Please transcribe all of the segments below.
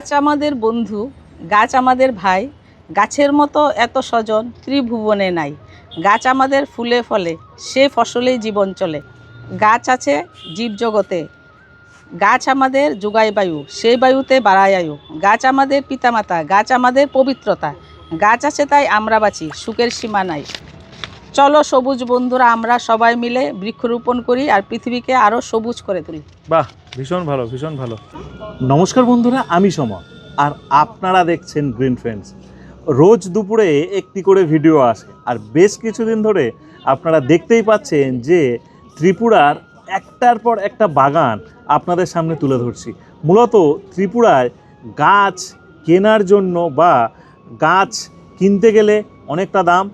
গাছ আমাদের বন্ধু, গাছ আমাদের ভাই, গাছের মতো এত স্বজন ত্রিভুবনে নাই। গাছ আমাদের ফুলে ফলে, সে ফসলেই জীবন চলে। গাছ আছে জীবজগতে। গাছ আমাদের যোগায় বায়ু, সেই বায়ুতে বাড়ায় আয়ু। গাছ আমাদের পিতামাতা, গাছ আমাদের পবিত্রতা। গাছ আছে তাই আমরা বাঁচি, সুখের সীমা নাই। চলো সবুজ বন্ধুরা আমরা সবাই মিলে বৃক্ষরোপণ করি আর পৃথিবীকে আরও সবুজ করে তুলি। বাহ ভীষণ ভালো ভীষণ ভালো। নমস্কার বন্ধুরা আমি সমর আর আপনারা দেখছেন গ্রিন ফ্রেন্ডস রোজ দুপুরে একটি করে ভিডিও আসে আর বেশ কিছুদিন ধরে আপনারা দেখতেই পাচ্ছেন যে ত্রিপুরার একটার পর একটা বাগান আপনাদের সামনে তুলে ধরছি। মূলত ত্রিপুরায় গাছ কেনার জন্য বা গাছ কিনতে গেলে অনেকটা দাম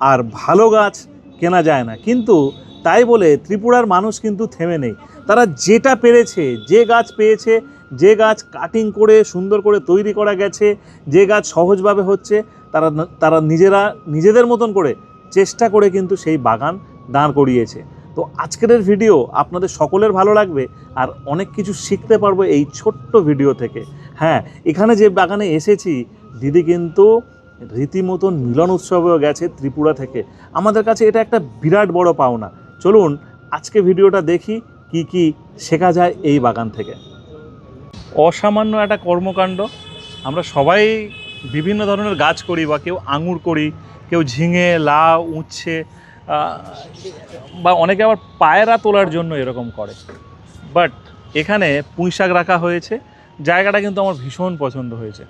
আর ভালো গাছ কেনা যায় না। কিন্তু তাই বলে ত্রিপুরার মানুষ কিন্তু থেমে নেই। তারা যেটা পেরেছে, যে গাছ পেয়েছে, যে গাছ কাটিং করে, সুন্দর করে তৈরি করা গেছে, যে গাছ সহজভাবে হচ্ছে, তারা তারা নিজেরা, নিজেদের মতন করে চেষ্টা করে কিন্তু সেই বাগান দাঁড় করিয়েছে। তো আজকের ভিডিও আপনাদের সকলের ভালো লাগবে আর অনেক কিছু শিখতে পারব এই ছোট্ট ভিডিও থেকে। হ্যাঁ এখানে যে বাগানে এসেছি, দিদি কিন্তু রীতিমতন মিলন উৎসবেও গেছে ত্রিপুরা থেকে। আমাদের কাছে এটা একটা বিরাট বড় পাওনা। চলুন, আজকে ভিডিওটা দেখি কি কি শেখা যায় এই বাগান থেকে। অসামান্য একটা কর্মকাণ্ড। আমরা সবাই বিভিন্ন ধরনের গাছ করি বা কেউ আঙুর করি, কেউ ঝিঙে, লাউ, উচ্ছে বা অনেকে আবার পায়রা তোলার জন্য এরকম করে। বাট এখানে পুঁই শাক রাখা হয়েছে। জায়গাটা কিন্তু আমার ভীষণ পছন্দ হয়েছে।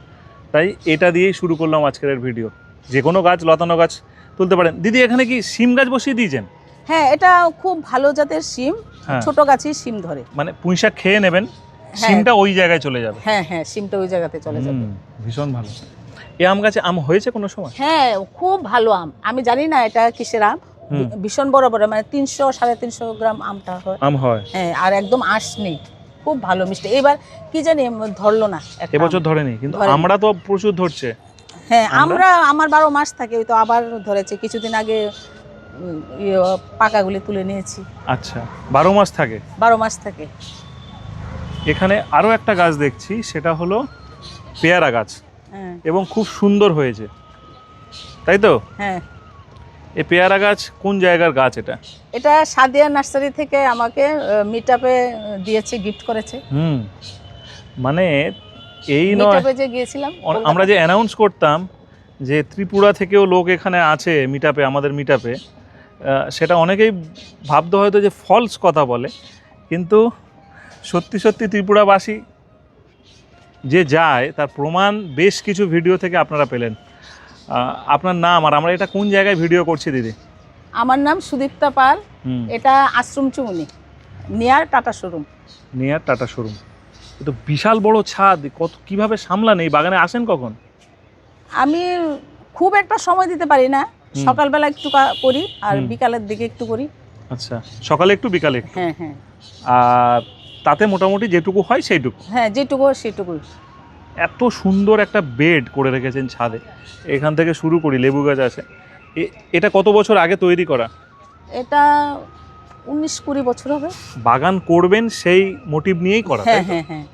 তাই এটা দিয়েই শুরু করলাম আজকের ভিডিও যে কোনো গাছ লতানো গাছ তুলতে পারেন। দিদি এখানে কি সিম গাছ বসিয়ে দিয়েছেন? হ্যাঁ এটা খুব ভালো জাতের শিম। হ্যাঁ। ছোট গাছই সিম ধরে। মানে পুঁই শাক খেয়ে নেবেন হ্যাঁ। সিমটা ওই জায়গায় চলে যাবে। হ্যাঁ হ্যাঁ সিমটা ওই জায়গাতে চলে যাবে। ভীষণ ভালো। এই আম গাছে আম হয়েছে কোনো সময়? হ্যাঁ খুব ভালো আম। আমি জানি না এটা কিসের আম। ভীষণ বড় বড় মানে তিনশো সাড়ে তিনশো গ্রাম আমটা হয়। আম হয়। হ্যাঁ আর একদম আঁশ নেই। খুব ভালো মিষ্টি। এবার কি জানি ধরলো না। এবছর ধরেনি কিন্তু আমরা তো প্রচুর ধরছে। হ্যাঁ আমরা- আমরা আমার বারো মাস থাকে ওই তো আবার ধরেছে। কিছুদিন আগে ইয়ে, পাকাগুলি তুলে নিয়েছি। আচ্ছা বারো মাস থাকে। বারো মাস থাকে। এখানে আরও একটা গাছ দেখছি সেটা হলো পেয়ারা গাছ। হ্যাঁ। এবং খুব সুন্দর হয়েছে। তাই তো? হ্যাঁ। এই পেয়ারা গাছ কোন জায়গার গাছ এটা? এটা সাদিয়া নার্সারি থেকে আমাকে মিটআপে দিয়েছে গিফট করেছে। হুম। মানে এই নয় যে গিয়েছিলাম আমরা যে অ্যানাউন্স করতাম যে ত্রিপুরা থেকেও লোক এখানে আছে মিটাপে আমাদের মিটাপে সেটা অনেকেই ভাবতে হয়তো যে ফলস কথা বলে কিন্তু সত্যি সত্যি ত্রিপুরাবাসী যে যায় তার প্রমাণ বেশ কিছু ভিডিও থেকে আপনারা পেলেন। আপনার নাম আর আমরা এটা কোন জায়গায় ভিডিও করছি দিদি? আমার নাম সুদীপ্তা পাল। এটা আশ্রম চুমুনি near Tata showroom near Tata showroom তো বিশাল বড় ছাদ কত কীভাবে সামলান এই বাগানে? আসেন কখন? আমি খুব একটা সময় দিতে পারি না। সকালবেলা একটু করি আর বিকালের দিকে একটু করি। আচ্ছা সকালে একটু বিকালে একটু? হ্যাঁ হ্যাঁ। আর তাতে মোটামুটি যেটুকু হয় সেইটুকু? হ্যাঁ যেটুকু সেটুকু এত সুন্দর একটা বেড করে রেখেছেন ছাদে। এখান থেকে শুরু করি লেবু গাছ আছে। এটা কত বছর আগে তৈরি করা? এটা উনিশ কুড়ি বছর হবে। বাগান করবেন সেই মোটিভ নিয়েই করা হ্যাঁ হ্যাঁ হ্যাঁ।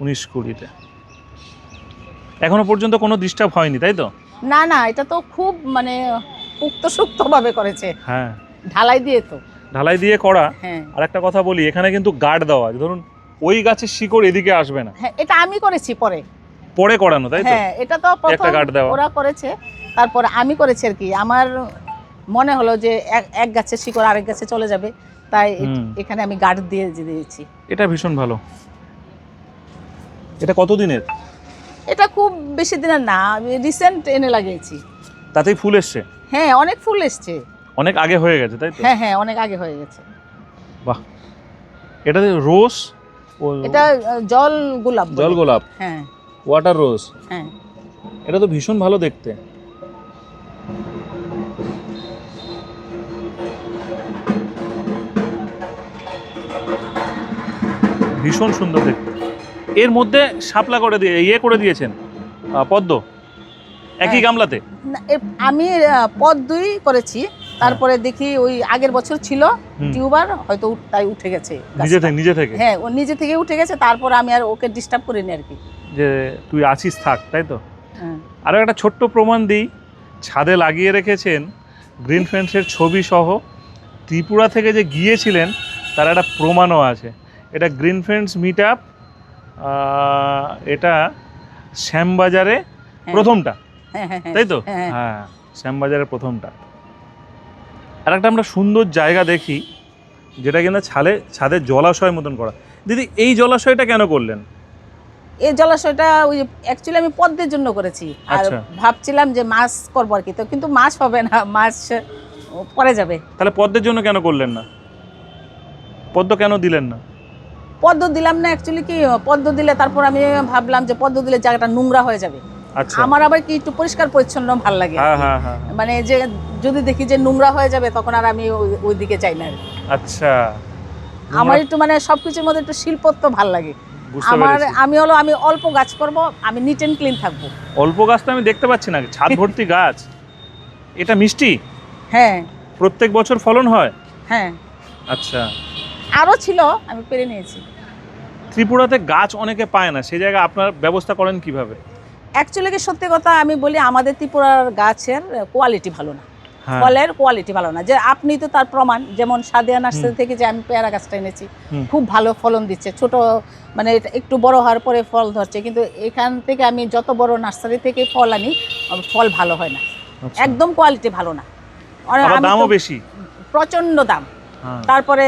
উনিশ কুড়িতে। এখনও পর্যন্ত কোনো ডিস্টার্ব হয়নি তাই তো? না না এটা তো খুব মানে উক্ত সুক্তভাবে করেছে। হ্যাঁ। ঢালাই দিয়ে তো। ঢালাই দিয়ে করা। হ্যাঁ। আর একটা কথা বলি এখানে কিন্তু গার্ড দেওয়া আছে ধরুন ওই গাছের শিকড় এদিকে আসবে না। হ্যাঁ এটা আমি করেছি পরে। পরে করানো তাই তো? হ্যাঁ এটা তো প্রথম। ওরা করেছে তারপরে আমি করেছি আর কি। আমার মনে হলো যে এক- গাছের শিকড় আরেক গাছে চলে যাবে তাই এখানে আমি গার্ড দিয়ে দিয়েছি। এটা ভীষণ ভালো। এটা কতদিনের? এটা খুব বেশি দিনের না আমি রিসেন্ট এনে লাগিয়েছি। তাতেই ফুল এসছে? হ্যাঁ অনেক ফুল এসছে। অনেক আগে হয়ে গেছে তাই তো? হ্যাঁ হ্যাঁ অনেক আগে হয়ে গেছে। বাহ। এটা রোজ এটা জল গোলাপ জল গোলাপ। হ্যাঁ। ওয়াটার রোজ হ্যাঁ। এটা তো ভীষণ ভালো দেখতে। ভীষণ সুন্দর দেখতে। এর মধ্যে শাপলা করে দিয়ে ইয়ে করে দিয়েছেন পদ্ম। একই হ্যাঁ। গামলাতে? আমি আহ, পদ দুই করেছি। তারপরে দেখি ওই আগের বছর ছিল টিউবার হয়তো তাই উঠে গেছে নিজে থেকে নিজে থেকে? হ্যাঁ ও নিজে থেকে উঠে গেছে তারপর আমি আর ওকে ডিস্টার্ব করিনি আর কি। যে তুই আছিস থাক তাই তো? হ্যাঁ। আরও একটা ছোট্ট প্রমাণ দিই। ছাদে লাগিয়ে রেখেছেন গ্রিন ফ্রেন্ডসের ছবি সহ। ত্রিপুরা থেকে যে গিয়েছিলেন তার একটা প্রমাণও আছে। এটা গ্রিন ফ্রেন্ডস মিট আপ এটা শ্যামবাজারে প্রথমটা। হ্যাঁ, হ্যাঁ, হ্যাঁ। তাই তো? হ্যাঁ। হ্যাঁ। শ্যামবাজারের প্রথমটা। আর একটা আমরা সুন্দর জায়গা দেখি যেটা কিনা ছালে ছাদের জলাশয় মতন করা। দিদি এই জলাশয়টা কেন করলেন? এই জলাশয়টা ওই অ্যাকচুয়ালি আমি পদ্মের জন্য করেছি। আর আচ্ছা। ভাবছিলাম যে মাছ করব আর কি। তো কিন্তু মাছ হবে না মাছ পরে যাবে। তাহলে পদ্মের জন্য কেন করলেন না? পদ্ম কেন দিলেন না? পদ্ম দিলাম না অ্যাকচুয়ালি কি পদ্ম দিলে তারপর আমি ভাবলাম যে পদ্ম দিলে জায়গাটা নোংরা হয়ে যাবে। আচ্ছা। আমার আবার কি একটু পরিষ্কার পরিচ্ছন্ন ভালো লাগে। হ্যাঁ হ্যাঁ হ্যাঁ। মানে যে যদি দেখি যে নোংরা হয়ে যাবে তখন আর আমি ওই- দিকে চাই না। আচ্ছা। আমার একটু মানে সবকিছুর মধ্যে একটু শিল্পত্ব ভালো লাগে। আমার আমি হলো আমি অল্প গাছ করব আমি নিট অ্যান্ড ক্লিন থাকব। অল্প গাছ তো আমি দেখতে পাচ্ছি না ছাদ ভর্তি গাছ। এটা মিষ্টি? হ্যাঁ। প্রত্যেক বছর ফলন হয়? হ্যাঁ। আচ্ছা। আরও ছিল আমি পেরে নিয়েছি। ত্রিপুরাতে গাছ অনেকে পায় না সেই জায়গায় আপনার ব্যবস্থা করেন কীভাবে? অ্যাকচুয়ালি সত্যি কথা আমি বলি আমাদের ত্রিপুরার গাছের কোয়ালিটি ভালো না। ফলের কোয়ালিটি ভালো না। যে আপনি তো তার প্রমাণ যেমন সাদিয়া নার্সারি থেকে যে আমি পেয়ারা গাছটা এনেছি খুব ভালো ফলন দিচ্ছে। ছোট মানে একটু বড় হওয়ার পরে ফল ধরছে কিন্তু এখান থেকে আমি যত বড় নার্সারি থেকে ফল আনি ফল ভালো হয় না। আচ্ছা। একদম কোয়ালিটি ভালো না। দামও বেশি। প্রচণ্ড দাম। হ্যাঁ। তারপরে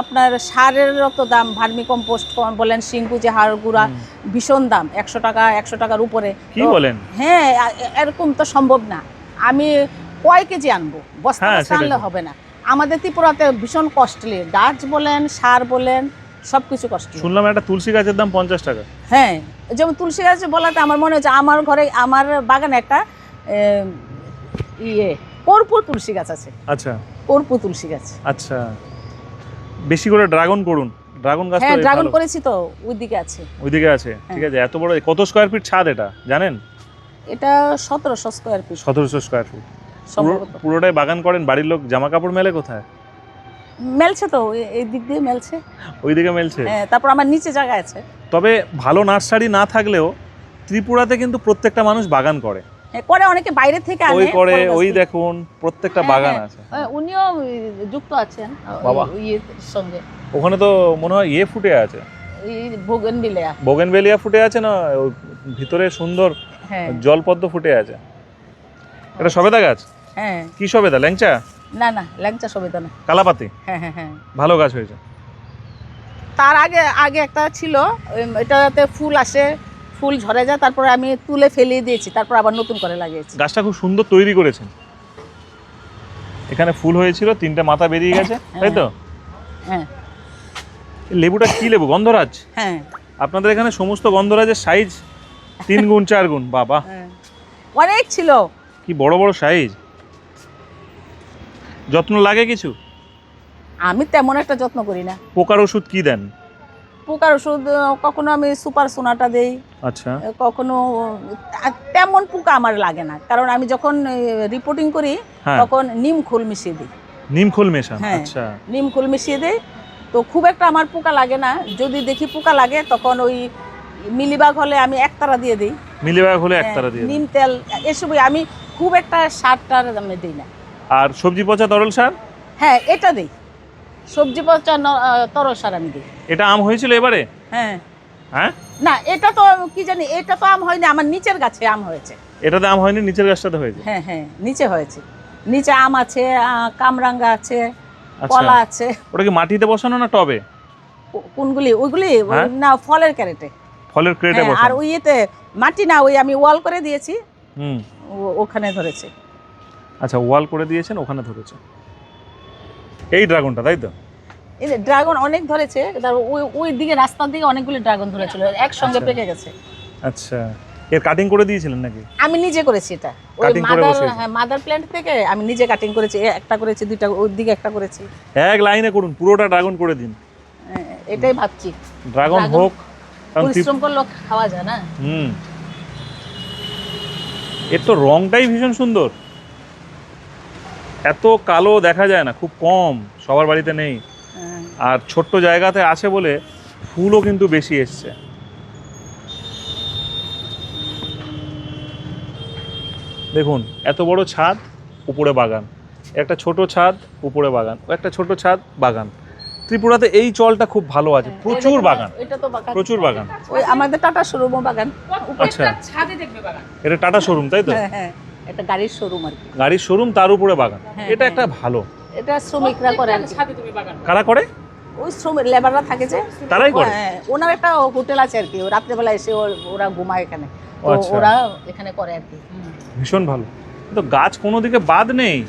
আপনার সারের তো দাম ভার্মি কম্পোস্ট বলেন সিঙ্কু যে হাড় গুঁড়া। ভীষণ দাম একশো টাকা একশো টাকার উপরে। কি বলেন? হ্যাঁ এরকম তো সম্ভব না। আমি কয় কেজি আনব? বস্তা হ্যাঁ, বস্তা আনলে হবে না। আমাদের ত্রিপুরাতে ভীষণ কস্টলি গাছ বলেন সার বলেন সব কিছু কস্টলি শুনলাম একটা তুলসী গাছের দাম পঞ্চাশ টাকা। হ্যাঁ যেমন তুলসী গাছ বলাতে আমার মনে হচ্ছে আমার ঘরে আমার বাগানে একটা ইয়ে কর্পূর তুলসী গাছ আছে। আচ্ছা। কর্পূর তুলসী গাছ। আচ্ছা। বেশি করে ড্রাগন করুন। ড্রাগন গাছ হ্যাঁ ড্রাগন করেছি তো ওইদিকে আছে। ওইদিকে আছে ঠিক আছে। এত বড় কত স্কোয়ার ফিট ছাদ এটা? জানেন? এটা সতেরোশো স্কোয়ার ফিট সতেরোশো স্কোয়ার ফিট পুরোটাই বাগান করেন বাড়ির লোক জামা কাপড় মেলে কোথায়? মেলছে তো এই দিক দিয়ে মেলছে। ওই দিকে মেলছে? হ্যাঁ তারপর আমার নিচে জায়গা আছে। তবে ভালো নার্সারি না থাকলেও ত্রিপুরাতে কিন্তু প্রত্যেকটা মানুষ বাগান করে। হ্যাঁ, করে অনেকে বাইরে থেকে আনে ওই করে ওই দেখুন প্রত্যেকটা হ্যাঁ, বাগান। আছে। উনিও যুক্ত আছেন বাবা। ইয়ের সঙ্গে। ওখানে তো মনে হয় ইয়ে ফুটে আছে। এই ভোগন বিলেয়া বোগেনভেলিয়া ফুটে আছে না ভিতরে সুন্দর জলপদ্ম ফুটে আছে? এটা সবেদা গাছ? হ্যাঁ। কি সবেদা ল্যাংচা? না না ল্যাংচা সবেদা না। কালাপাতি? হ্যাঁ হ্যাঁ হ্যাঁ। ভালো গাছ হয়েছে। তার আগে আগে একটা ছিল এটাতে ফুল আসে ফুল ঝরে যায় তারপরে আমি তুলে ফেলিয়ে দিয়েছি তারপর আবার নতুন করে লাগিয়েছি। গাছটা খুব সুন্দর তৈরি করেছেন। এখানে ফুল হয়েছিল তিনটে মাথা বেরিয়ে গেছে তাই তো? হ্যাঁ। লেবুটা কি লেবু? গন্ধরাজ? হ্যাঁ। আপনাদের এখানে সমস্ত গন্ধরাজের সাইজ তিন গুণ চার গুণ বাবা। হ্যাঁ। অনেক ছিল। কি বড় বড় সাইজ যত্ন লাগে কিছু? আমি তেমন একটা যত্ন করি না। পোকার ওষুধ কি দেন? পোকার ওষুধ কখনো আমি সুপার সোনাটা দেই। আচ্ছা। কখনো তেমন পোকা আমার লাগে না। কারণ আমি যখন রিপোর্টিং করি হ্যাঁ। তখন নিম খোল মিশিয়ে দিই। নিমখোল মেশান হ্যাঁ। আচ্ছা। নিম খোল মিশিয়ে দিই। তো খুব একটা আমার পোকা লাগে না। যদি দেখি পোকা লাগে তখন ওই মিলিবাগ হলে আমি একতারা দিয়ে দিই। মিলিবাগ হলে হ্যাঁ, একতারা দিয়ে। নিম তেল এসবই আমি খুব একটা সারটার আমি দিই না। আর সবজি পচা তরল সার? হ্যাঁ এটা দিই। সবজি পচা তরল সার আমি দিই। এটা আম হয়েছিল এবারে? হ্যাঁ। হ্যাঁ? না এটা তো কি জানি এটা তো আম হয়নি আমার নিচের গাছে আম হয়েছে। এটাতে আম হয়নি নিচের গাছটাতে হয়েছে? হ্যাঁ হ্যাঁ নিচে হয়েছে। নিচে আম আছে কামরাঙ্গা আছে আচ্ছা। কলা আছে। ওটা কি মাটিতে বসানো না টবে? কোনগুলি? ওইগুলি হ্যাঁ? না ফলের ক্যারেটে। ফলের ক্রেটে হ্যাঁ, আর বসানো। ওই ইয়েতে মাটি না ওই আমি ওয়াল করে দিয়েছি। হুম। ওখানে ধরেছে। আচ্ছা ওয়াল করে দিয়েছেন ওখানে ধরেছে। এই ড্রাগনটা তাই তো? এই ড্রাগন অনেক ধরেছে ওই ওই দিকে রাস্তার দিকে অনেকগুলি ড্রাগন ধরেছিল একসঙ্গে আচ্ছা। পেকে গেছে। আচ্ছা। এর কাটিং করে দিয়েছিলেন নাকি? আমি নিজে করেছি এটা। ওই মাদার হ্যাঁ মাদার প্ল্যান্ট থেকে আমি নিজে কাটিং করেছি একটা করেছি দুইটা ওই দিকে একটা করেছি। এক লাইনে করুন পুরোটা ড্রাগন করে দিন। হ্যাঁ, এটাই ভাবছি। ড্রাগন হোক পরিশ্রম করলেও খাওয়া যায় না। হুম। এর তো রংটাই ভীষণ সুন্দর। এত কালো দেখা যায় না খুব কম সবার বাড়িতে নেই। হ্যাঁ। আর ছোট্ট জায়গাতে আছে বলে ফুলও কিন্তু বেশি এসছে। দেখুন এত বড় ছাদ উপরে বাগান। একটা ছোট ছাদ উপরে বাগান। একটা ছোট ছাদ বাগান। ত্রিপুরাতে এই চলটা খুব ভালো আছে। হ্যাঁ, প্রচুর বাগান। প্রচুর বাগান। ওই আমাদের টাটা শোরুম বাগান। আচ্ছা। এটা টাটা শোরুম তাই তো? হ্যাঁ।, হ্যাঁ। হ্যাঁ এটা গাড়ির শোরুম আর কি। গাড়ির শোরুম তার উপরে বাগান। হ্যাঁ, এটা হ্যাঁ। একটা ভালো। এটা শ্রমিকরা করে। কারা। করে ওই শ্রমিক লেবাররা থাকে যে। তারাই করে? হ্যাঁ ওনার একটা হোটেল আছে আর কি। ও রাত্রেবেলা এসে ওরা ঘুমায় এখানে। তো আচ্ছা। ওরা এখানে করে আর কি। ভীষণ ভালো। কিন্তু গাছ কোনো দিকে বাদ নেই।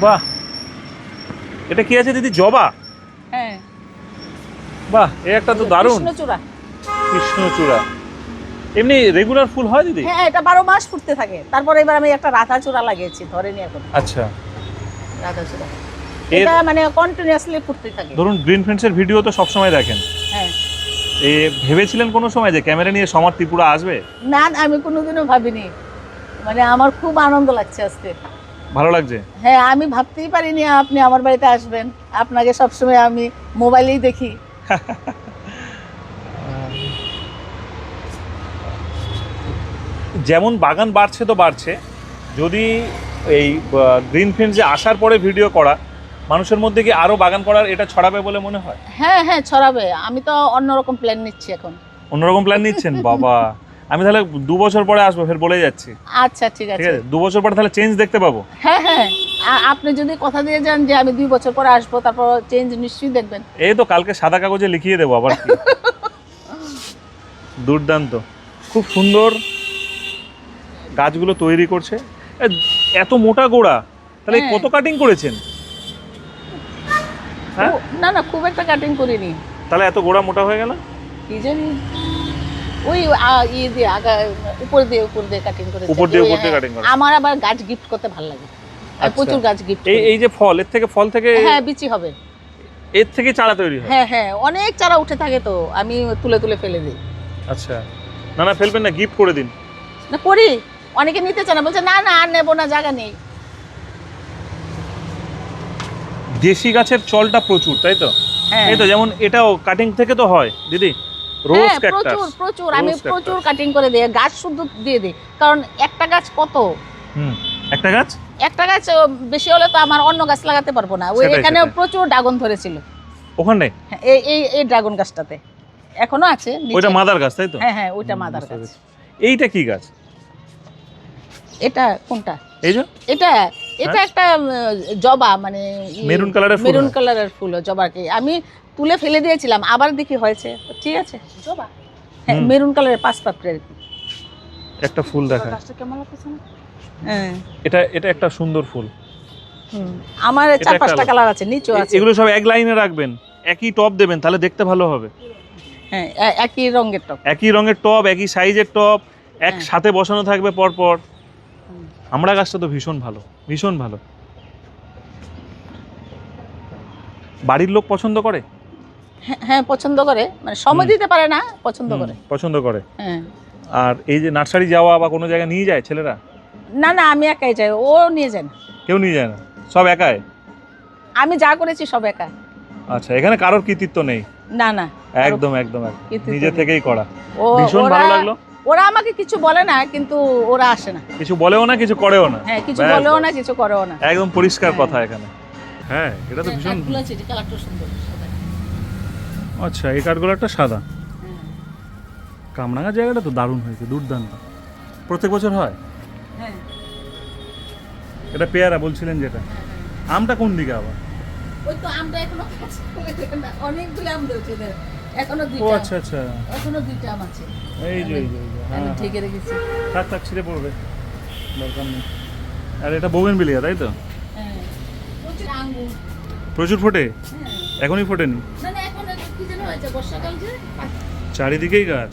বাহ। এটা কি আছে দিদি? জবা? হ্যাঁ। বাহ এ একটা তো দারুণ। কৃষ্ণচূড়া। কৃষ্ণচূড়া। এমনি রেগুলার ফুল হয় দিদি? হ্যাঁ এটা বারো মাস ফুটতে থাকে। তারপরে এবার আমি একটা রাধা চূড়া লাগিয়েছি ধরেনি এখন। আচ্ছা। রাধা চূড়া এটা মানে কন্টিনিউয়াসলি ফুটতে থাকে। ধরুন গ্রিন ফ্রেন্ডসের ভিডিও তো সবসময় দেখেন। হ্যাঁ। এ ভেবেছিলেন কোনো সময় যে ক্যামেরা নিয়ে সমার ত্রিপুরা আসবে? না না, আমি কোনোদিনও ভাবিনি। মানে আমার খুব আনন্দ লাগছে আজকে। ভালো লাগছে? হ্যাঁ আমি ভাবতেই পারিনি আপনি আমার বাড়িতে আসবেন। আপনাকে সবসময় আমি মোবাইলেই দেখি। যেমন বাগান বাড়ছে তো বাড়ছে যদি এই গ্রিন ফ্রেন্ডসে আসার পরে ভিডিও করা মানুষের মধ্যে কি আরও বাগান করার এটা ছড়াবে বলে মনে হয়? হ্যাঁ হ্যাঁ ছড়াবে। আমি তো অন্যরকম প্ল্যান নিচ্ছি এখন। অন্যরকম প্ল্যান নিচ্ছেন? বাবা। আমি তাহলে দু বছর পরে আসব ফের বলে যাচ্ছি। আচ্ছা ঠিক আছে ঠিক আছে। দু বছর পরে তাহলে চেঞ্জ দেখতে পাবো? হ্যাঁ হ্যাঁ আপনি যদি কথা দিয়ে যান যে আমি দুই বছর পরে আসব তারপর চেঞ্জ নিশ্চয়ই দেখবেন। এই তো কালকে সাদা কাগজে লিখিয়ে দেবো আবার কি। দুর্দান্ত। খুব সুন্দর গাছগুলো তৈরি করছে। এত মোটা গোড়া তাহলে হ্যাঁ। কত কাটিং করেছেন? হ্যাঁ? না না খুব একটা কাটিং করিনি। তাহলে এত গোড়া মোটা হয়ে গেল? কি জানি ওই ইয়ে দিয়ে আগা উপর দিয়ে উপর দিয়ে কাটিং করে উপর দিয়ে উপর দিয়ে cutting করা। আমার আবার গাছ গিফট করতে ভালো লাগে। আমি আচ্ছা। প্রচুর গাছ গিফট এই এই যে ফল এর থেকে ফল থেকে হ্যাঁ বিচি হবে। এর থেকে চারা তৈরি হয়? হ্যাঁ হ্যাঁ অনেক চারা উঠে থাকে তো আমি তুলে তুলে ফেলে দিই। আচ্ছা। না না ফেলবেন না গিফট করে দিন। না করি। অনেকে নিতে চায় না বলছে না না আর নেব না জায়গা নেই। দেশি গাছের চলটা প্রচুর তাই তো? হ্যাঁ। এই তো যেমন এটাও কাটিং থেকে তো হয় দিদি? রোজ ক্যাকটাস প্রচুর প্রচুর আমি প্রচুর কাটিং করে দিই গাছ শুদ্ধ দিয়ে দিই কারণ একটা গাছ কত? হুম একটা গাছ? একটা গাছ বেশি হলে তো আমার অন্য গাছ লাগাতে পারব না ওই এখানে প্রচুর ড্রাগন ধরেছিল। ওখানে? হ্যাঁ, এই এই এই ড্রাগন গাছটাতে এখনও আছে ওইটা মাদার গাছ তাই তো? হ্যাঁ হ্যাঁ ওইটা মাদার গাছ। এইটা কি গাছ? এটা কোনটা? এই যে এটা এটা একটা জবা মানে মেরুন কালারের ফুল মেরুন কালারের ফুল জবাকে। আমি তুলে ফেলে দিয়েছিলাম আবার দেখি হয়েছে। ঠিক আছে? জবা? হ্যাঁ মেরুন কালারের পাঁচ পাপড়ের একটা ফুল কেমন লাগতেছে? না হ্যাঁ। এটা এটা একটা সুন্দর ফুল। আমার চার পাঁচটা কালার আছে নিচেও এ- আছে। এগুলো সব এক লাইনে রাখবেন একই টপ দেবেন তাহলে দেখতে ভালো হবে। হ্যাঁ একই রঙের টপ। একই রঙের টপ একই সাইজের টপ হ্যাঁ। একসাথে বসানো থাকবে পর পর হুম। আমরা গাছটা তো ভীষণ ভালো ভীষণ ভালো। বাড়ির লোক পছন্দ করে? হ্যাঁ, হ্যাঁ পছন্দ করে। মানে সময় দিতে পারে না পছন্দ করে। পছন্দ করে। হ্যাঁ। আর এই যে নার্সারি যাওয়া বা কোনো জায়গায় নিয়ে যায় ছেলেরা? না না আমি একাই যাই ও নিয়ে যায় না। কেউ নিয়ে যায় না? সব একাই? আমি যা করেছি সব একা আচ্ছা এখানে কারোর কৃতিত্ব নেই? না না একদম একদম নিজে থেকেই করা। ও ভীষণ ভালো লাগল? ওরা আমাকে কিছু বলে না কিন্তু ওরা আসে না। কিছু বলেও না কিছু করেও না। হ্যাঁ কিছু বলেও না কিছু করেও না। একদম পরিষ্কার হ্যাঁ। কথা এখানে। হ্যাঁ এটা তো ভীষণ কাঠগুলো আছে, যে কালারটা সুন্দর সাদা। আচ্ছা এই কাঠগুলো একটা সাদা? হ্যাঁ। কামরাঙা জায়গাটা তো দারুণ হয়েছে দুর্দান্ত। প্রত্যেক বছর হয়? হ্যাঁ। এটা পেয়ারা বলছিলেন যেটা। আমটা কোন দিকে আবার? ওই তো আমরা এখনও অনেকগুলো আম। এখনও ও আচ্ছা আচ্ছা। এখনও দুইটা আম আছে। এই যে এই যে হ্যাঁ আমি হ্যাঁ। ঢেকে রেখেছি থাক থাক ছিঁড়ে পড়বে। দরকার নেই। আর এটা বোগেন বিলিয়া তাই তো? হ্যাঁ প্রচুর ফোটে? হ্যাঁ। এখনই ফোটেনি? না না এখন একটু কি যেন হয়েছে বর্ষাকাল যে? চারিদিকেই গাছ।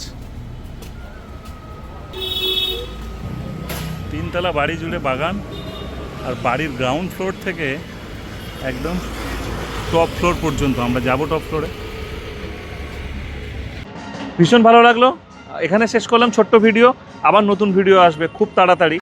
তিনতলা বাড়ি জুড়ে বাগান আর বাড়ির গ্রাউন্ড ফ্লোর থেকে একদম টপ ফ্লোর পর্যন্ত। আমরা যাব টপ ফ্লোরে ভীষণ ভালো লাগল। এখানে শেষ করলাম ছোট্ট ভিডিও আবার নতুন ভিডিও আসবে খুব তাড়াতাড়ি।